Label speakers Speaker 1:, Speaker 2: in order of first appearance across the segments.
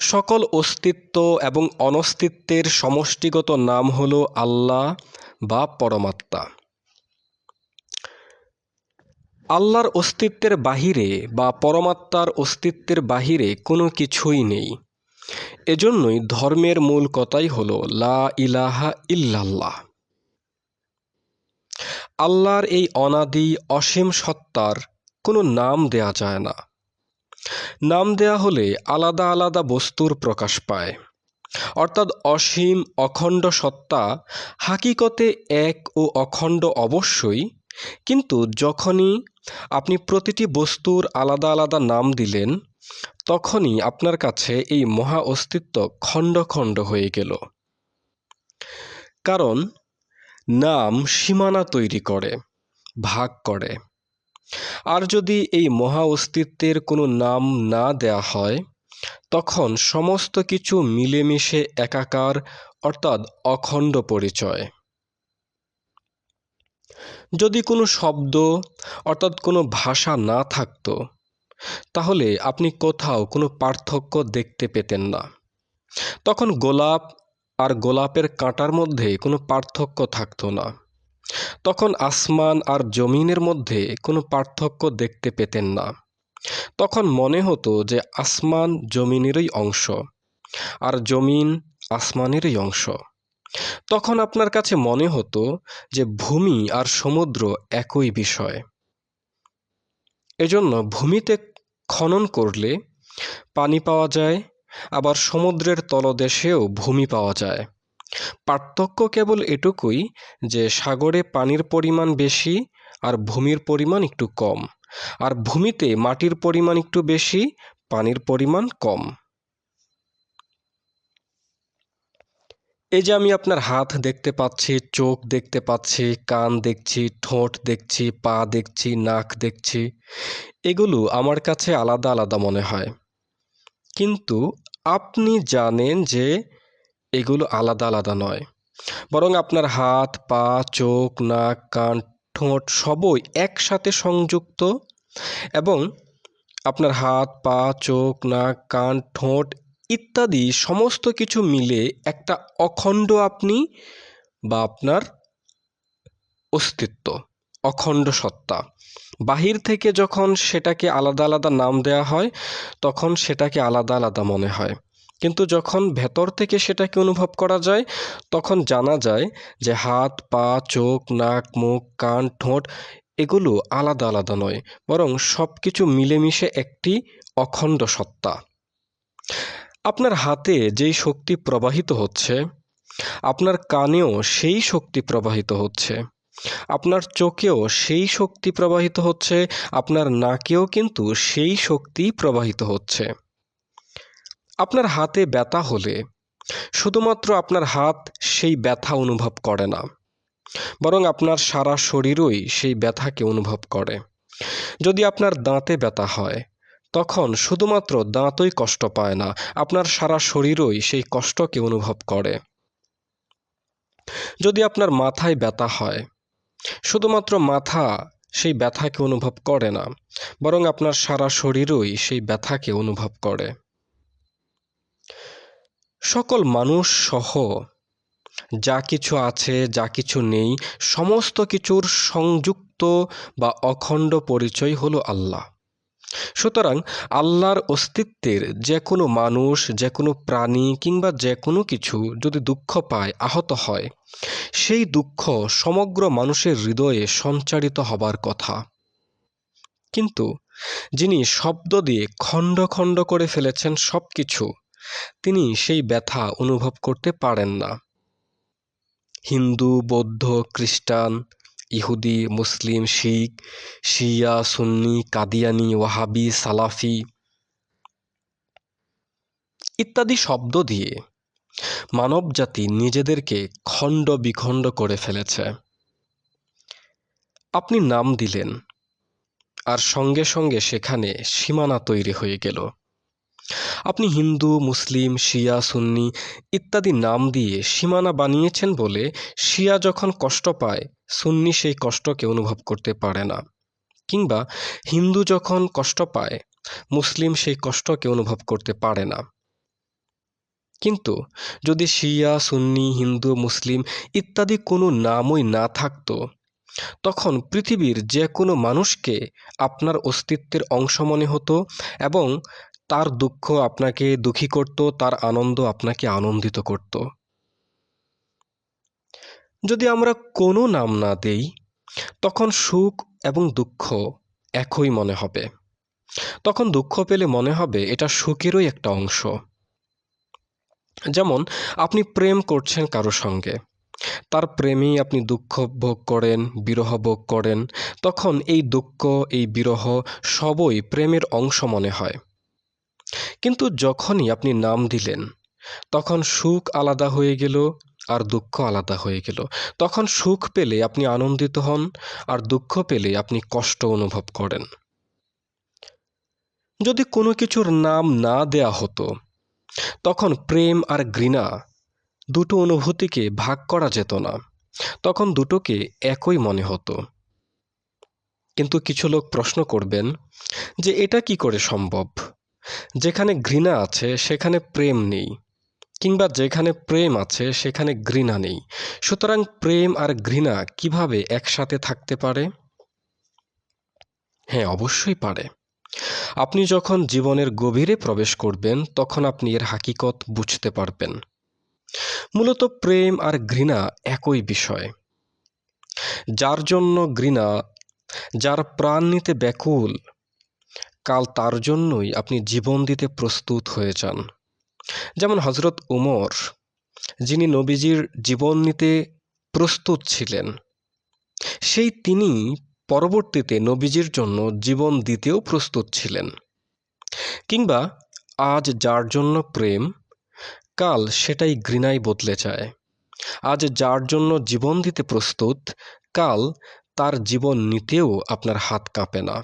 Speaker 1: সকল অস্তিত্ব এবং অনস্তিত্বের সমষ্টিগত নাম হল আল্লাহ বা পরমাত্মা। আল্লাহর অস্তিত্বের বাহিরে বা পরমাত্মার অস্তিত্বের বাহিরে কোনো কিছুই নেই। এজন্যই ধর্মের মূল কথাই হল লা ইলাহা ইল্লাল্লাহ। আল্লাহর এই অনাদি অসীম সত্তার কোনো নাম দেয়া যায় না। নাম দেয়া হলে আলাদা আলাদা বস্তুর প্রকাশ পায়। অর্থাৎ অসীম অখণ্ড সত্তা হাকিকতে এক ও অখণ্ড অবশ্যই, কিন্তু যখনই আপনি প্রতিটি বস্তুর আলাদা আলাদা নাম দিলেন, তখনই আপনার কাছে এই মহা অস্তিত্ব খণ্ড খণ্ড হয়ে গেল। কারণ, নাম সীমানা তৈরি করে, ভাগ করে। আর যদি এই মহা অস্তিত্বের কোনো নাম না দেয়া হয়, তখন সমস্ত কিছু মিলেমিশে একাকার, অর্থাৎ অখণ্ড পরিচয়। যদি কোনো শব্দ, অর্থাৎ কোনো ভাষা না থাকতো, তাহলে আপনি কোথাও কোনো পার্থক্য দেখতে পেতেন না। তখন গোলাপ আর গোলাপের কাঁটার মধ্যে কোনো পার্থক্য থাকতো না। তখন আসমান আর জমিনের মধ্যে কোনো পার্থক্য দেখতে পেতেন না। তখন মনে হতো যে আসমান জমিনেরই অংশ আর জমিন আসমানেরই অংশ। তখন আপনার কাছে মনে হতো যে ভূমি আর সমুদ্র একই বিষয়। এজন্য ভূমিতে খনন করলে পানি পাওয়া যায়, আবার সমুদ্রের তলদেশেও ভূমি পাওয়া যায়। পার্থক্য কেবল এটুকুই যে সাগরে পানির পরিমাণ বেশি আর ভূমির পরিমাণ একটু কম। আর ভূমিতে মাটির পরিমাণ একটু বেশি, পানির পরিমাণ কম। এই যে আমি আপনার হাত দেখতে পাচ্ছি, চোখ দেখতে পাচ্ছি, কান দেখছি, ঠোঁট দেখছি, পা দেখছি, নাক দেখছি, এগুলো আমার কাছে আলাদা আলাদা মনে হয়। কিন্তু আপনি জানেন যে এগুলো আলাদা আলাদা নয়। বরং আপনার হাত, পা, চোখ, নাক, কান, ঠোঁট সবই একসাথে সংযুক্ত এবং আপনার হাত, পা, চোখ, নাক, কান, ঠোঁট ইত্যাদি সমস্ত কিছু মিলে একটা অখণ্ড আপনি বা আপনার অস্তিত্ব, অখণ্ড সত্তা। বাহির থেকে যখন সেটাকে আলাদা আলাদা নাম দেয়া হয়, তখন সেটাকে আলাদা আলাদা মনে হয়। কিন্তু যখন ভেতর থেকে সেটাকে অনুভব করা যায়, তখন জানা যায় যে হাত, পা, চোখ, নাক, মুখ, কান, ঠোঁট এগুলো আলাদা আলাদা নয়, বরং সব কিছু মিলেমিশে একটি অখণ্ড সত্তা। আপনার হাতে যেই শক্তি প্রবাহিত হচ্ছে, আপনার কানেও সেই শক্তি প্রবাহিত হচ্ছে, আপনার চোখেও সেই শক্তি প্রবাহিত হচ্ছে, আপনার নাকেও কিন্তু সেই শক্তি প্রবাহিত হচ্ছে। আপনার হাতে ব্যথা হলে শুধুমাত্র আপনার হাত সেই ব্যথা অনুভব করে না, বরং আপনার সারা শরীরই সেই ব্যথাকে অনুভব করে। যদি আপনার দাঁতে ব্যথা হয়, তখন শুধুমাত্র দাঁতই কষ্ট পায় না, আপনার সারা শরীরই সেই কষ্টকে অনুভব করে। যদি আপনার মাথায় ব্যথা হয়, শুধুমাত্র মাথা সেই ব্যথাকে অনুভব করে না, বরং আপনার সারা শরীরই সেই ব্যথাকে অনুভব করে। সকল মানুষ সহ যা কিছু আছে, যা কিছু নেই, সমস্ত কিছুর সংযুক্ত বা অখণ্ড পরিচয় হলো আল্লাহ। সুতরাং আল্লাহর অস্তিত্বের যে কোনো মানুষ যে কোনো প্রাণী কিংবা যে কোনো কিছু যদি দুঃখ পায়, আহত হয়, সেই দুঃখ সমগ্র মানুষের হৃদয়ে সঞ্চারিত হবার কথা। কিন্তু যিনি শব্দ দিয়ে খণ্ড খণ্ড করে ফেলেছেন সব কিছু তিনি সেই ব্যথা অনুভব করতে পারেন না। হিন্দু, বৌদ্ধ, খ্রিস্টান, ইহুদি, মুসলিম, শিখ, শিয়া, সুন্নি, কাদিয়ানি, ওয়াহাবি, সালাফি ইত্যাদি শব্দ দিয়ে মানবজাতি নিজেদেরকে খণ্ড বিখণ্ড করে ফেলেছে। আপনি নাম দিলেন, আর সঙ্গে সঙ্গে সেখানে সীমানা তৈরি হয়ে গেল। আপনি হিন্দু, মুসলিম, শিয়া, সুন্নি ইত্যাদি নাম দিয়ে সীমানা বানিয়েছেন বলে শিয়া যখন কষ্ট পায়, সুন্নি সেই কষ্টকে অনুভব করতে পারে না। কিংবা হিন্দু যখন কষ্ট পায়, মুসলিম সেই কষ্টকে অনুভব করতে পারে না। কিন্তু যদি শিয়া, সুন্নি, হিন্দু, মুসলিম ইত্যাদি কোনো নামই না থাকতো, তখন পৃথিবীর যে কোনো মানুষকে আপনার অস্তিত্বের অংশ মনে হতো এবং তার দুঃখ আপনাকে দুঃখী করত, তার আনন্দ আপনাকে আনন্দিত করত। যদি আমরা কোনো নাম না দেই, তখন সুখ এবং দুঃখ একই মনে হবে। তখন দুঃখ পেলে মনে হবে এটা সুখেরই একটা অংশ। যেমন, আপনি প্রেম করছেন কারও সঙ্গে, তার প্রেমেই আপনি দুঃখ ভোগ করেন, বিরহ ভোগ করেন, তখন এই দুঃখ, এই বিরহ সবই প্রেমের অংশ মনে হয়। কিন্তু যখনই আপনি নাম দিলেন, তখন সুখ আলাদা হয়ে গেল আর দুঃখ আলাদা হয়ে গেল। তখন সুখ পেলে আপনি আনন্দিত হন আর দুঃখ পেলে আপনি কষ্ট অনুভব করেন। যদি কোনো কিছুর নাম না দেয়া হতো, তখন প্রেম আর ঘৃণা দুটো অনুভূতিকে ভাগ করা যেত না, তখন দুটোকে একই মনে হতো। কিন্তু কিছু লোক প্রশ্ন করবেন যে, এটা কি করে সম্ভব? যেখানে ঘৃণা আছে, সেখানে প্রেম নেই, কিংবা যেখানে প্রেম আছে, সেখানে ঘৃণা নেই। সুতরাং প্রেম আর ঘৃণা কীভাবে একসাথে থাকতে পারে? হ্যাঁ অবশ্যই পারে। আপনি যখন জীবনের গভীরে প্রবেশ করবেন, তখন আপনি এর হাকিকত বুঝতে পারবেন। মূলত প্রেম আর ঘৃণা একই বিষয়। যার জন্য ঘৃণা, যার প্রাণ নিতে ব্যাকুল কাল তার জন্যই আপনি জীবন দিতে প্রস্তুত হয়ে যান। যেমন হজরত উমর, যিনি নবীজির জীবন নিতে প্রস্তুত ছিলেন, সেই তিনি পরবর্তীতে নবীজির জন্য জীবন দিতেও প্রস্তুত ছিলেন। কিংবা আজ যার জন্য প্রেম, কাল সেটাই ঘৃণায় বদলে যায়। আজ যার জন্য জীবন দিতে প্রস্তুত, কাল তার জীবন নিতেও আপনার হাত কাঁপে না।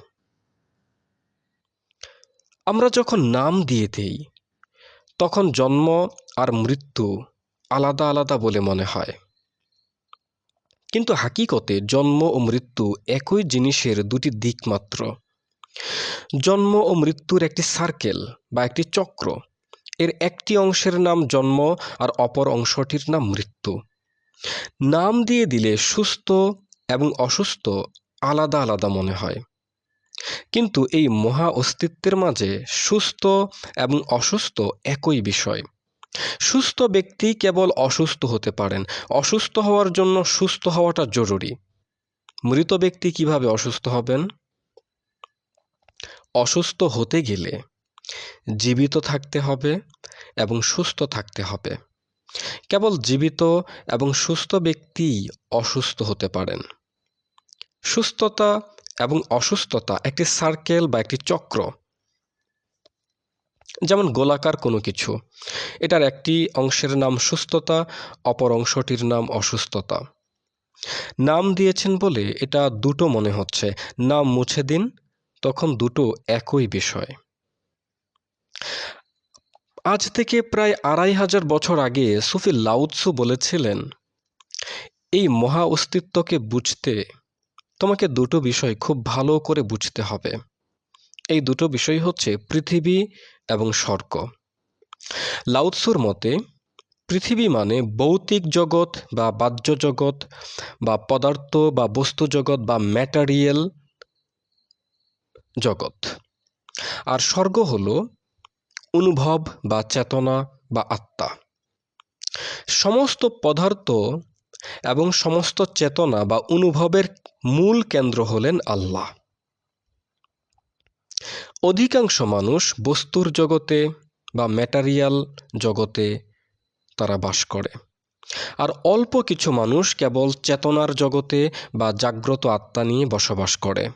Speaker 1: আমরা যখন নাম দিয়ে দেই, তখন জন্ম আর মৃত্যু আলাদা আলাদা বলে মনে হয়। কিন্তু হাকিকতে জন্ম ও মৃত্যু একই জিনিসের দুটি দিক মাত্র। জন্ম ও মৃত্যুর একটি সার্কেল বা একটি চক্র, এর একটি অংশের নাম জন্ম আর অপর অংশটির নাম মৃত্যু। নাম দিয়ে দিলে সুস্থ এবং অসুস্থ আলাদা আলাদা মনে হয়। কিন্তু এই মহা অস্তিত্বের মাঝে সুস্থ এবং অসুস্থ একই বিষয়। সুস্থ ব্যক্তি কেবল অসুস্থ হতে পারেন, অসুস্থ হওয়ার জন্য সুস্থ হওয়াটা জরুরি। মৃত ব্যক্তি কীভাবে অসুস্থ হবেন? অসুস্থ হতে গেলে জীবিত থাকতে হবে এবং সুস্থ থাকতে হবে। কেবল জীবিত এবং সুস্থ ব্যক্তি অসুস্থ হতে পারেন। সুস্থতা এবং অসুস্থতা একটি সার্কেল বা একটি চক্র। যেমন গোলাকার কোনো কিছু, এটার একটি অংশের নাম সুস্থতা, অপর অংশটির নাম অসুস্থতা। নাম দিয়েছেন বলে এটা দুটো মনে হচ্ছে। নাম মুছে দিন, তখন দুটো একই বিষয়। আজ থেকে প্রায় আড়াই হাজার বছর আগে সুফি লাউৎসু বলেছিলেন, এই মহা অস্তিত্বকে বুঝতে তোমাকে দুটো বিষয় খুব ভালো করে বুঝতে হবে। এই দুটো বিষয় হচ্ছে পৃথিবী এবং স্বর্গ। লাউৎসুর মতে, পৃথিবী মানে ভৌতিক জগৎ বা বাহ্য জগৎ বা পদার্থ বা বস্তু জগৎ বা ম্যাটারিয়াল জগৎ। আর স্বর্গ হল অনুভব বা চেতনা বা আত্মা। সমস্ত পদার্থ এবং সমস্ত চেতনা বা অনুভবের মূল কেন্দ্র হলেন আল্লাহ। অধিকাংশ মানুষ বস্তুর জগতে বা ম্যাটারিয়াল জগতে তারা বাস করে। আর অল্প কিছু মানুষ কেবল চেতনার জগতে বা জাগ্রত আত্মা নিয়ে বসবাস করে।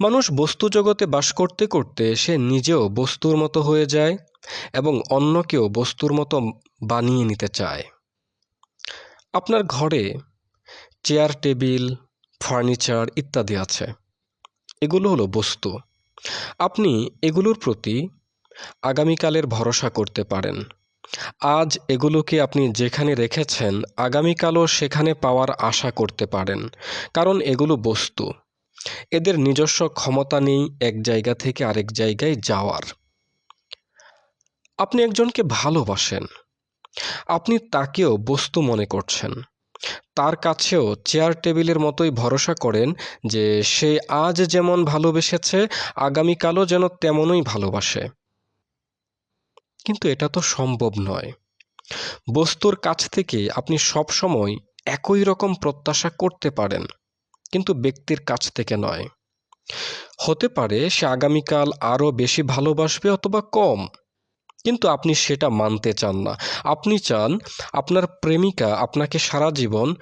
Speaker 1: মানুষ বস্তু জগতে বাস করতে করতে সে নিজেও বস্তুর মতো হয়ে যায় এবং অন্যকেও বস্তুর মতো বানিয়ে নিতে চায়। আপনার ঘরে চেয়ার, টেবিল, ফার্নিচার ইত্যাদি আছে। এগুলো হলো বস্তু। আপনি এগুলোর প্রতি আগামীকালের ভরসা করতে পারেন। আজ এগুলোকে আপনি যেখানে রেখেছেন, আগামীকালও সেখানে পাওয়ার আশা করতে পারেন, কারণ এগুলো বস্তু। এদের নিজস্ব ক্ষমতা নেই, এক জায়গা থেকে আরেক জায়গায় যাওয়ার। আপনি একজনকে ভালোবাসেন। আপনি তাকেও বস্তু মনে করছেন। তার কাছেও চেয়ার টেবিলের মতোই ভরসা করেন যে সে আজ যেমন ভালোবেসেছে, আগামীকালও যেন তেমনই ভালোবাসে। কিন্তু এটা তো সম্ভব নয়। বস্তুর কাছ থেকে আপনি সবসময় একই রকম প্রত্যাশা করতে পারেন, কিন্তু ব্যক্তির কাছ থেকে নয়। হতে পারে সে আগামীকাল আরও বেশি ভালোবাসবে অথবা কম। কিন্তু আপনি সেটা মানতে চান না। আপনি চান আপনার প্রেমিকা আপনাকে সারা জীবন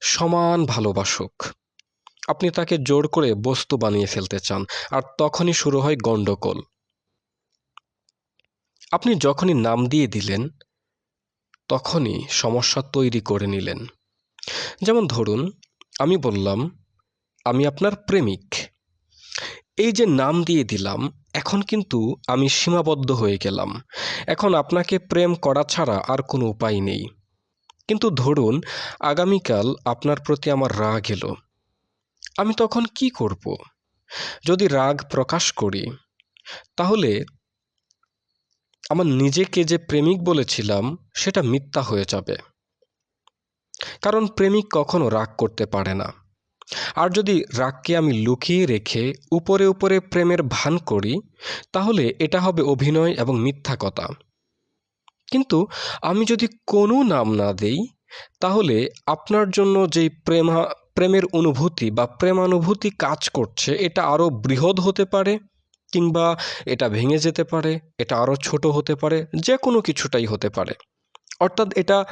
Speaker 1: সমান ভালোবাসুক। আপনি তাকে জোর করে বস্তু বানিয়ে ফেলতে চান, আর তখনই শুরু হয় গণ্ডগোল আপনি যখনই নাম দিয়ে দিলেন, তখনই সমস্যা তৈরি করে নিলেন। যেমন ধরুন, আমি বললাম, আমি আপনার প্রেমিক। এই যে নাম দিয়ে দিলাম এখন কিন্তু আমি সীমাবদ্ধ হয়ে গেলাম। এখন আপনাকে প্রেম করা ছাড়া আর কোনো উপায় নেই। কিন্তু ধরুন, আগামীকাল আপনার প্রতি আমার রাগ এলো। আমি তখন কি করব? যদি রাগ প্রকাশ করি, তাহলে আমার নিজেকে যে প্রেমিক বলেছিলাম, সেটা মিথ্যা হয়ে যাবে। কারণ প্রেমিক কখনো রাগ করতে পারে না। আর যদি রাগকে আমি লুকিয়ে রেখে উপরে উপরে প্রেমের ভান করি, তাহলে এটা হবে অভিনয় এবং মিথ্যা কথা। কিন্তু আমি যদি কোনো নাম না দেই, তাহলে আপনার জন্য যেই প্রেমা, প্রেমের অনুভূতি বা প্রেমানুভূতি কাজ করছে, এটা আরও বৃহৎ হতে পারে কিংবা এটা ভেঙে যেতে পারে, এটা আরও ছোট হতে পারে, যে কোনো কিছুটাই হতে পারে। অর্থাৎ এটা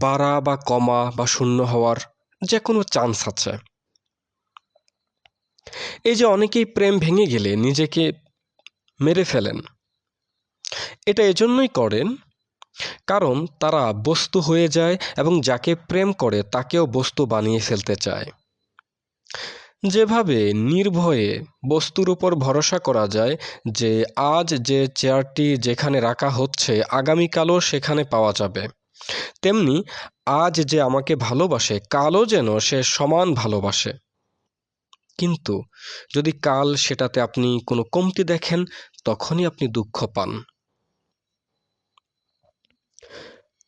Speaker 1: বাড়া বা কমা বা শূন্য হওয়ার যে কোনো চান্স আছে। এই যে অনেকেই প্রেম ভেঙে গেলে নিজেকে মেরে ফেলেন। এটা এজন্যই করেন, কারণ তারা বস্তু হয়ে যায় এবং যাকে প্রেম করে তাকেও বস্তু বানিয়ে ফেলতে চায়। যেভাবে নির্ভয়ে বস্তুর উপর ভরসা করা যায় যে আজ যে চেয়ারটি যেখানে রাখা হচ্ছে, আগামীকালও সেখানে পাওয়া যাবে। তেমনি আজ যে আমাকে ভালোবাসে, কালও যেন সে সমান ভালোবাসে। কিন্তু যদি কাল সেটাতে আপনি কোনো কমতি দেখেন, তখনই আপনি দুঃখ পান।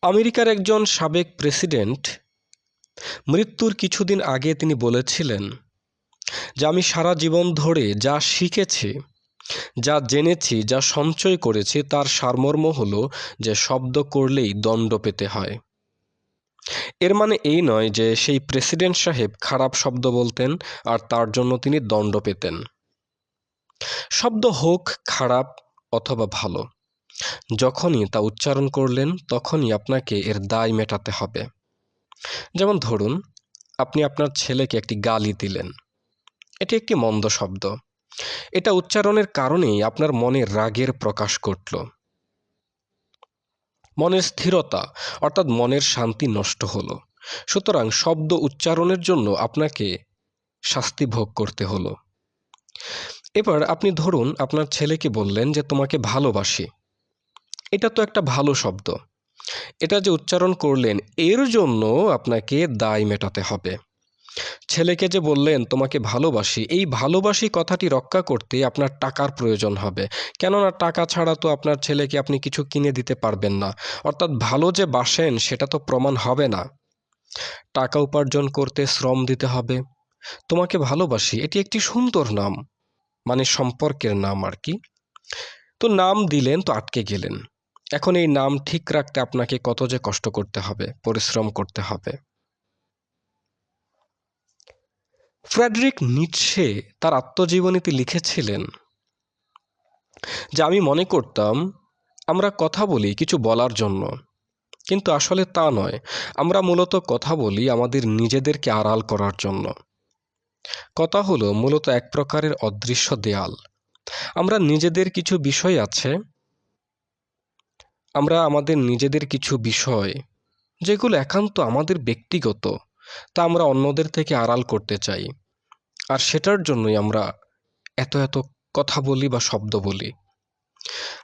Speaker 1: আমেরিকার একজন সাবেক প্রেসিডেন্ট মৃত্যুর কিছুদিন আগে তিনি বলেছিলেন যে, আমি সারা জীবন ধরে যা শিখেছি যা জেনেছি, যা সঞ্চয় করেছি, তার সারমর্ম হলো যে শব্দ করলেই দণ্ড পেতে হয়। এর মানে এই নয় যে সেই প্রেসিডেন্ট সাহেব খারাপ শব্দ বলতেন আর তার জন্য তিনি দণ্ড পেতেন। শব্দ হোক খারাপ অথবা ভালো, যখনই তা উচ্চারণ করলেন তখনই আপনাকে এর দায় মেটাতে হবে। যেমন ধরুন, আপনি আপনার ছেলেকে একটি গালি দিলেন। এটি একটি মন্দ শব্দ। এটা উচ্চারণের কারণেই আপনার মনে রাগের প্রকাশ ঘটল। মনের স্থিরতা, অর্থাৎ মনের শান্তি নষ্ট হলো। সুতরাং শব্দ উচ্চারণের জন্য আপনাকে শাস্তি ভোগ করতে হলো। এবার আপনি ধরুন আপনার ছেলেকে বললেন যে, তোমাকে ভালোবাসি। এটা তো একটা ভালো শব্দ। এটা যে উচ্চারণ করলেন, এর জন্য আপনাকে দায় মেটাতে হবে। ছেলেকে যে বললেন, তোমাকে ভালোবাসি। এই ভালোবাসি কথাটি রক্ষা করতে আপনার টাকার প্রয়োজন হবে। কেননা টাকা ছাড়া তো আপনার ছেলেকে আপনি কিছু কিনে দিতে পারবেন না। অর্থাৎ ভালো যে বাসেন, সেটা তো প্রমাণ হবে না। টাকা উপার্জন করতে শ্রম দিতে হবে। তোমাকে ভালোবাসি, এটি একটি সুন্দর নাম। মানে সম্পর্কের নাম আর কি। তো নাম দিলেন, তো আটকে গেলেন। এখন এই নাম ঠিক রাখতে আপনাকে কত যে কষ্ট করতে হবে, পরিশ্রম করতে হবে। ফ্রেডরিক নিটসে তার আত্মজীবনীতে লিখেছিলেন, যে আমি মনে করতাম, আমরা কথা বলি কিছু বলার জন্য। কিন্তু আসলে তা নয়, আমরা মূলত কথা বলি আমাদের নিজেদেরকে আড়াল করার জন্য। কথা হলো মূলত এক প্রকারের অদৃশ্য দেয়াল। আমরা নিজেদের কিছু বিষয় আছে, আমরা আমাদের নিজেদের কিছু বিষয়, যেগুলো একান্ত আমাদের ব্যক্তিগত তা আমরা অন্যদের থেকে আড়াল করতে চাই। আর সেটার জন্যই আমরা এত এত কথা বলি বা শব্দ বলি।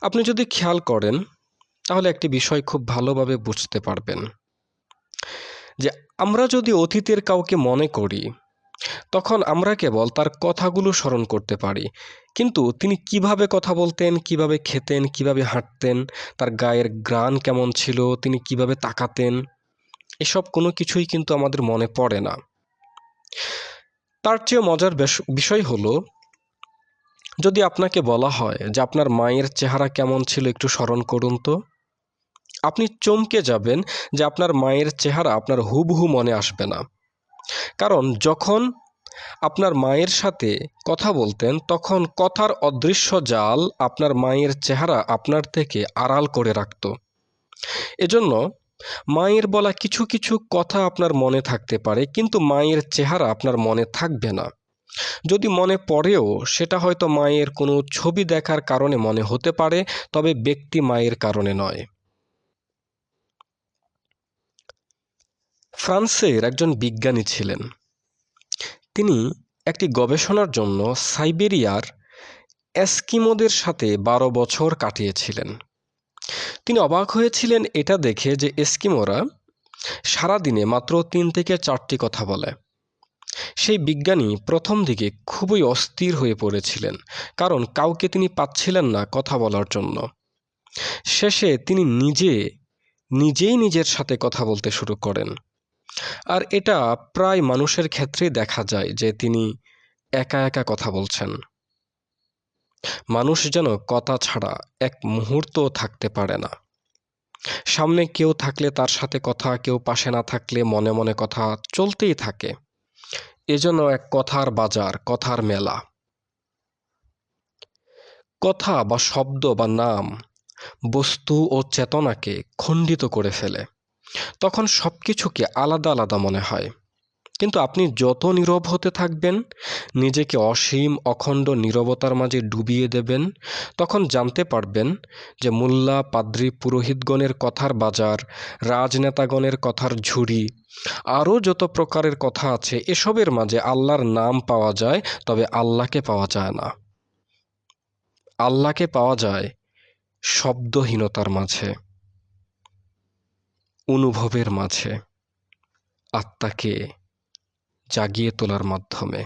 Speaker 1: আপনি যদি খেয়াল করেন, তাহলে একটি বিষয় খুব ভালোভাবে বুঝতে পারবেন। যে আমরা যদি অতীতের কাউকে মনে করি, তখন আমরা কেবল তার কথাগুলো স্মরণ করতে পারি। কিন্তু তিনি কীভাবে কথা বলতেন, কীভাবে খেতেন, কীভাবে হাঁটতেন, তার গায়ের গ্রান কেমন ছিল, তিনি কীভাবে তাকাতেন এসব কোনো কিছুই কিন্তু আমাদের মনে পড়ে না। তার চেয়ে মজার বিষয় হলো, যদি আপনাকে বলা হয় যে আপনার মায়ের চেহারা কেমন ছিল একটু স্মরণ করুন তো। আপনি চমকে যাবেন যে আপনার মায়ের চেহারা আপনার হুবহু মনে আসবে না। কারণ যখন আপনার মায়ের সাথে কথা বলতেন, তখন কথার অদৃশ্য জাল আপনার মায়ের চেহারা আপনার থেকে আড়াল করে রাখত। এজন্য মায়ের বলা কিছু কিছু কথা আপনার মনে থাকতে পারে, কিন্তু মায়ের চেহারা আপনার মনে থাকবে না। যদি মনে পড়েও, সেটা হয়তো মায়ের কোনো ছবি দেখার কারণে মনে হতে পারে, তবে ব্যক্তি মায়ের কারণে নয়। ফ্রান্সের একজন বিজ্ঞানী ছিলেন। তিনি একটি গবেষণার জন্য সাইবেরিয়ার এস্কিমোদের সাথে বারো বছর কাটিয়েছিলেন। তিনি অবাক হয়েছিলেন এটা দেখে যে এস্কিমোরা সারাদিনে মাত্র তিন থেকে চারটি কথা বলে। সেই বিজ্ঞানী প্রথম দিকে খুবই অস্থির হয়ে পড়েছিলেন, কারণ কাউকে তিনি পাচ্ছিলেন না কথা বলার জন্য। শেষে তিনি নিজে, নিজেই নিজের সাথে কথা বলতে শুরু করেন। আর এটা প্রায় মানুষের ক্ষেত্রেই দেখা যায় যে তিনি একা একা কথা বলছেন। মানুষ যেন কথা ছাড়া এক মুহূর্তও থাকতে পারে না। সামনে কেউ থাকলে তার সাথে কথা, কেউ পাশে না থাকলে মনে মনে কথা চলতেই থাকে। এজন্য এক কথার বাজার, কথার মেলা। কথা বা শব্দ বা নাম, বস্তু ও চেতনাকে খণ্ডিত করে ফেলে। তখন সব কিছুকে আলাদা আলাদা মনে হয়। কিন্তু আপনি যত নীরব হতে থাকবেন, নিজেকে অসীম, অখণ্ড নীরবতার মাঝে ডুবিয়ে দেবেন, তখন জানতে পারবেন যে মোল্লা, পাদ্রী, পুরোহিতগণের কথার বাজার, রাজনেতাগণের কথার ঝুড়ি, আরও যত প্রকারের কথা আছে, এসবের মাঝে আল্লাহর নাম পাওয়া যায়, তবে আল্লাহকে পাওয়া যায় না। আল্লাহকে পাওয়া যায় শব্দহীনতার মাঝে, অনুভবের মাঝে। আত্মাকে জাগিয়ে তোলার মাধ্যমে